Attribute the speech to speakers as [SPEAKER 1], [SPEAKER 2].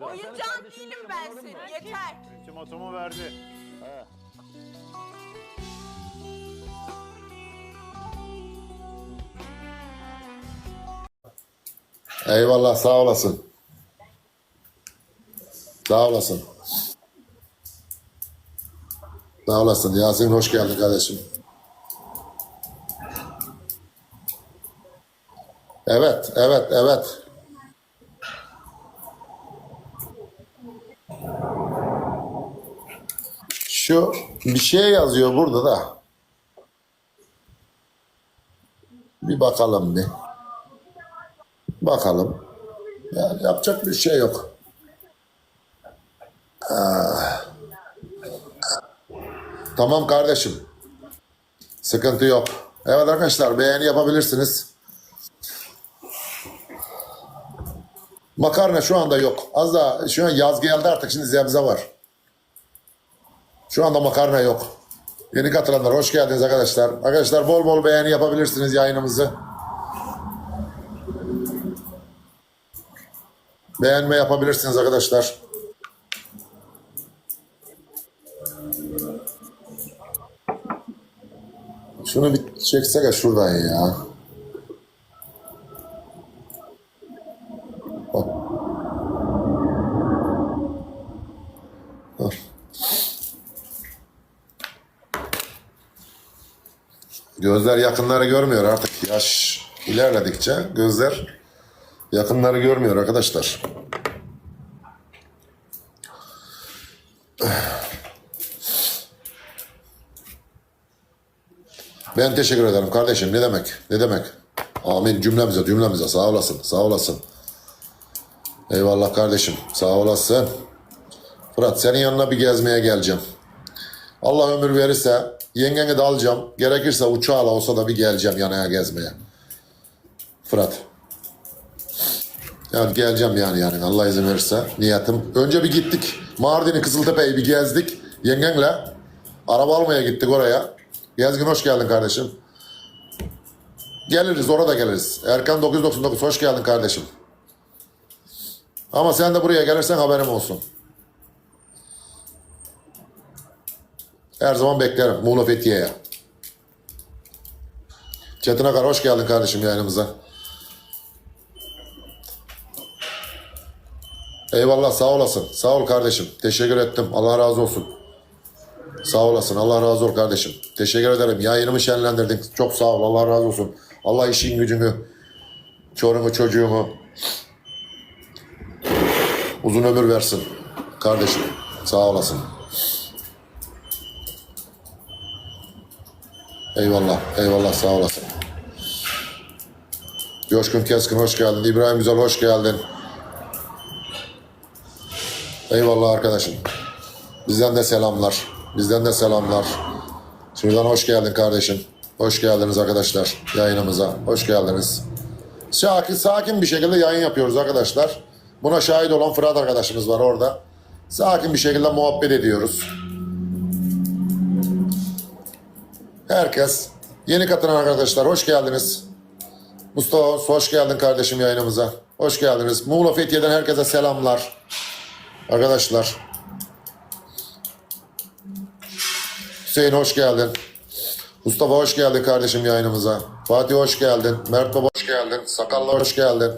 [SPEAKER 1] verdi.
[SPEAKER 2] Oyuncağın değilim ben senin. Yeter.
[SPEAKER 1] Ultimatomu verdi.
[SPEAKER 3] Eyvallah sağ olasın. Sağ olasın. Sağ olasın. Yasin hoş geldin kardeşim. Evet, evet, evet. Şu bir şey yazıyor burada da. Bir bakalım bir. Bakalım. Yani yapacak bir şey yok. Ah. Tamam kardeşim. Sıkıntı yok. Evet arkadaşlar beğeni yapabilirsiniz. Makarna şu anda yok. Az daha şu an yaz geldi artık şimdi zebze var. Şu anda makarna yok. Yeni katılanlar hoş geldiniz arkadaşlar. Arkadaşlar bol bol beğeni yapabilirsiniz yayınımızı. Beğenme yapabilirsiniz arkadaşlar. Şunu bir çeksene şuradan ya. Gözler yakınları görmüyor artık. Yaş ilerledikçe gözler yakınları görmüyor arkadaşlar. Ben teşekkür ederim kardeşim. Ne demek? Ne demek? Amin cümlemize cümlemize sağ olasın. Sağ olasın. Eyvallah kardeşim. Sağ olasın. Fırat senin yanına bir gezmeye geleceğim. Allah ömür verirse yengeni de alacağım. Gerekirse uçağla olsa da bir geleceğim yanına gezmeye. Fırat. Yani geleceğim yani yani Allah izin verirse niyetim. Önce bir gittik. Mardin'i Kızıltepe'yi bir gezdik yengenle. Araba almaya gittik oraya. Gezgin hoş geldin kardeşim. Geliriz orada geliriz. Erkan 999 hoş geldin kardeşim. Ama sen de buraya gelirsen haberim olsun. Her zaman beklerim Muğla Fethiye'ye. Çetin Akar hoş geldin kardeşim yayınımıza. Eyvallah sağ olasın. Sağ ol kardeşim. Teşekkür ettim. Allah razı olsun. Sağ olasın. Allah razı ol kardeşim. Teşekkür ederim. Yayınımı şenlendirdin. Çok sağ ol. Allah razı olsun. Allah işin gücünü, çorumu çocuğumu uzun ömür versin. Kardeşim. Sağ olasın. Eyvallah. Eyvallah. Sağ olasın. Coşkun Keskin hoş geldin. İbrahim Güzel hoş geldin. Eyvallah arkadaşım. Bizden de selamlar. Bizden de selamlar. Şuradan hoş geldin kardeşim. Hoş geldiniz arkadaşlar yayınımıza. Hoş geldiniz. Sakin, sakin bir şekilde yayın yapıyoruz arkadaşlar. Buna şahit olan Fırat arkadaşımız var orada. Sakin bir şekilde muhabbet ediyoruz. Herkes, yeni katılan arkadaşlar hoş geldiniz. Mustafa hoş geldin kardeşim yayınımıza. Hoş geldiniz. Muğla Fethiye'den herkese selamlar. Arkadaşlar. Hüseyin hoş geldin. Mustafa hoş geldin kardeşim yayınımıza. Fatih hoş geldin. Mert Baba hoş geldin. Sakallı hoş geldin.